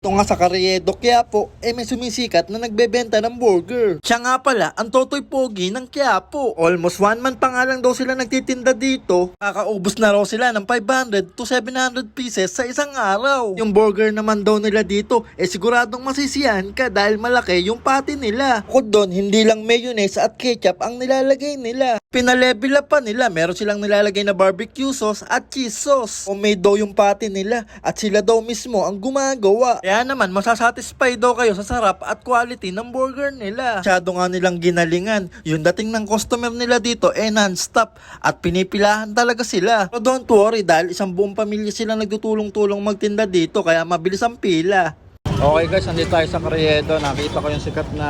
Ito nga sa Carriedo Quiapo, eh may sumisikat na nagbebenta ng burger. Siya nga pala, ang totoy pogi ng Quiapo. Almost one month pa nga lang daw sila nagtitinda dito. Kakaubos na raw sila ng 500 to 700 pieces sa isang araw. Yung burger naman daw nila dito, eh siguradong masisiyahan ka dahil malaki yung patty nila. Bukod doon, hindi lang mayonnaise at ketchup ang nilalagay nila. Pinalevel pa nila, meron silang nilalagay na barbecue sauce at cheese sauce. Homemade daw yung patty nila at sila daw mismo ang gumagawa. Kaya naman, masasatisfy daw kayo sa sarap at quality ng burger nila. Masyado nga nilang ginalingan. Yung dating ng customer nila dito eh non-stop at pinipilahan talaga sila. Pero don't worry dahil isang buong pamilya sila nagtutulong-tulong magtinda dito kaya mabilis ang pila. Okay guys, nandito tayo sa Carriedo. Nakita ko yung sikat na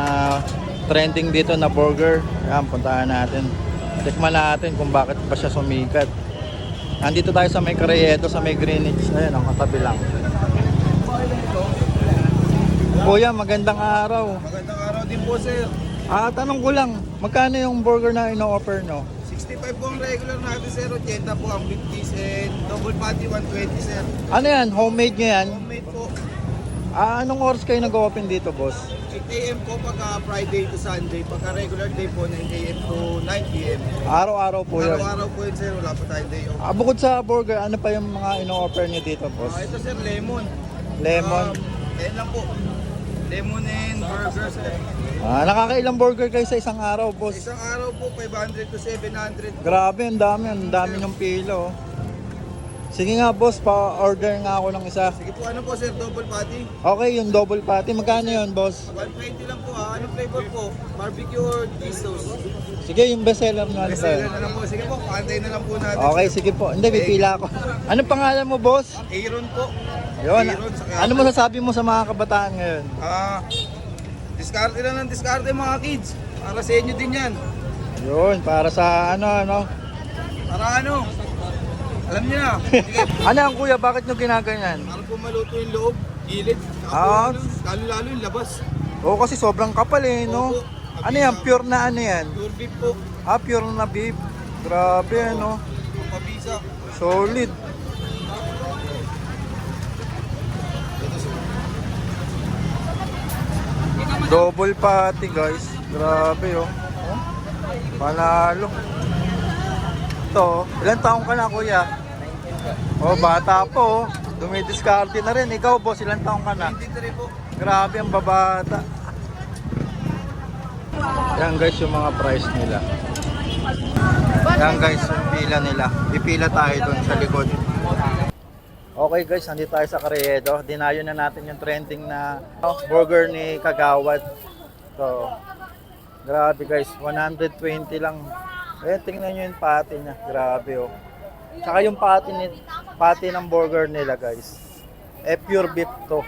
trending dito na burger. Ayan, puntahan natin. Tikman natin kung bakit pa siya sumikat. Nandito tayo sa may Carriedo, sa may Greenwich. Ayan, ang katabi lang. Kuya, magandang araw. Magandang araw din po sir. Ah, tanong ko lang, magkano yung burger na ino-offer no? 65 po ang regular natin sir. 80 po ang beef cheese and double patty 120 sir. Ano yan? Homemade nyo yan? Homemade po. Ah, anong oras kayo nag-open dito, boss? 8 a.m. po pagka Friday to Sunday. Pagka regular day po 9 a.m. to 9 p.m. Araw-araw po yun. Araw-araw po yun sir. Wala po tayong day off. Ah, bukod sa burger, ano pa yung mga ino-offer nyo dito, boss? Ah, ito sir, lemon. Lemon. Um, ayan lang po. Lemon and burger sir. Ah, nakakailang burger kayo sa isang araw, boss? Isang araw po 500 to 700. Grabe, ang dami, ang dami ng pila, oh. Sige nga, boss, pa-order nga ako ng isa. Sige po, ano po sir, double patty? Okay, yung double patty, magkano yun, boss? 120 lang po ha. Anong flavor po? Barbecue or cheese sauce? Sige, yung bestseller nyo, ba Bestseller yun? na lang po. Sige po, paantay na lang po natin. Okay, sige po. Hindi, pipila ako. Ano pangalan mo, boss? Aaron po. Yun. Ano mo sasabi mo sa mga kabataan ngayon? Ah, diskarte lang ng diskarte mga kids. Para sa inyo din yan. Yun, para sa ano, ano. Para ano? Alam niyo na. Ano ang kuya, bakit nyo ginaganyan? para po maluto yung loob, gilid. Ah. ano, Lalo-lalo yung labas. Oo, kasi sobrang kapal eh, no? Opo. Ano yan, pure na ano yan? Pure beef po. Ah, pure na beef. Grabe, ano? Pabisa. Solid. Double patty, guys. Grabe, oh. Panalo. Ito, ilan taong ka na, kuya? Oh, bata po, oh. Dumidiskarte na rin. Ikaw, boss, ilan taong ka na? 23 po. Grabe ang babata. Yan guys yung mga price nila. Yan guys yung pila nila. Ipila tayo doon sa likod. Okay guys, nandito tayo sa Carriedo. Dinayo na natin yung trending na oh, burger ni Kagawad. So, grabe guys, 120 lang. Eh, tingnan nyo yung patty niya. Grabe oh. Tsaka yung patty, ni, patty ng burger nila guys. Eh, pure beef to.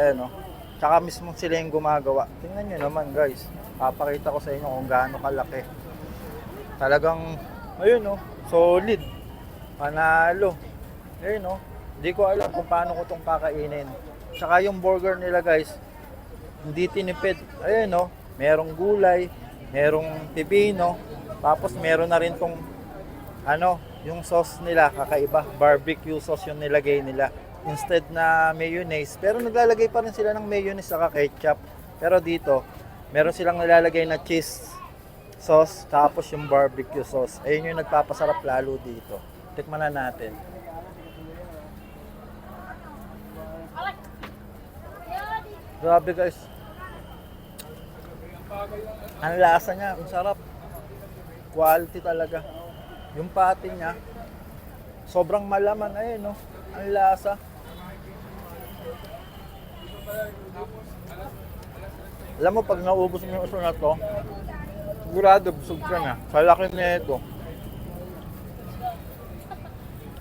Ayan o. Tsaka mismo sila yung gumagawa. Tingnan nyo naman guys. Papakita ko sa inyo kung gaano kalaki. Talagang, ayun o, solid. Panalo. Ayun o. Hindi ko alam kung paano ko itong kakainin. Tsaka yung burger nila guys, hindi tinipid. Ayun o, merong gulay, merong pipino, tapos meron na rin tong ano, yung sauce nila kakaiba, barbecue sauce yung nilagay nila instead na mayonnaise. Pero naglalagay pa rin sila ng mayonnaise saka ketchup. Pero dito, meron silang nilalagay na cheese sauce tapos yung barbecue sauce. Ayun yung nagpapasarap lalo dito. Tikman na natin. Grabe guys. Ang lasa niya, ang sarap. Quality talaga. Yung patty niya, sobrang malaman. Ayun, no? Ang lasa. Alam mo, pag naubos mo yung uso na to, sigurado busog ka na. Sa laki na ito.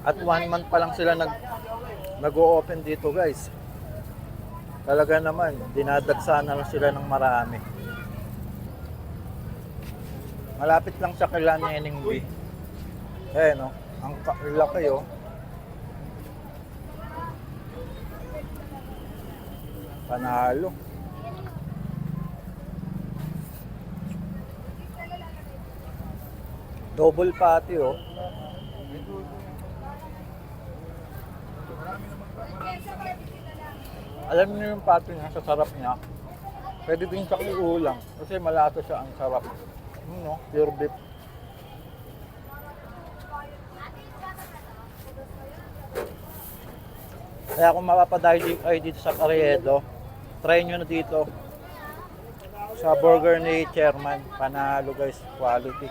At one month pa lang sila nag nag-o-open dito guys. Talaga naman, dinadagsa na sila ng marami. Malapit lang sa kila ni NNB. Eh no, ang laki oh. Panalo. Double patty oh. Alam niyo yung patty niya, sa sarap niya. Pwede din sa ulam kasi malasa siya ang sarap. Yun, no? Pure beef. Kaya kung mapapadayo kayo dito sa Carriedo, try nyo na dito. Sa burger ni Chairman, panalo guys, quality.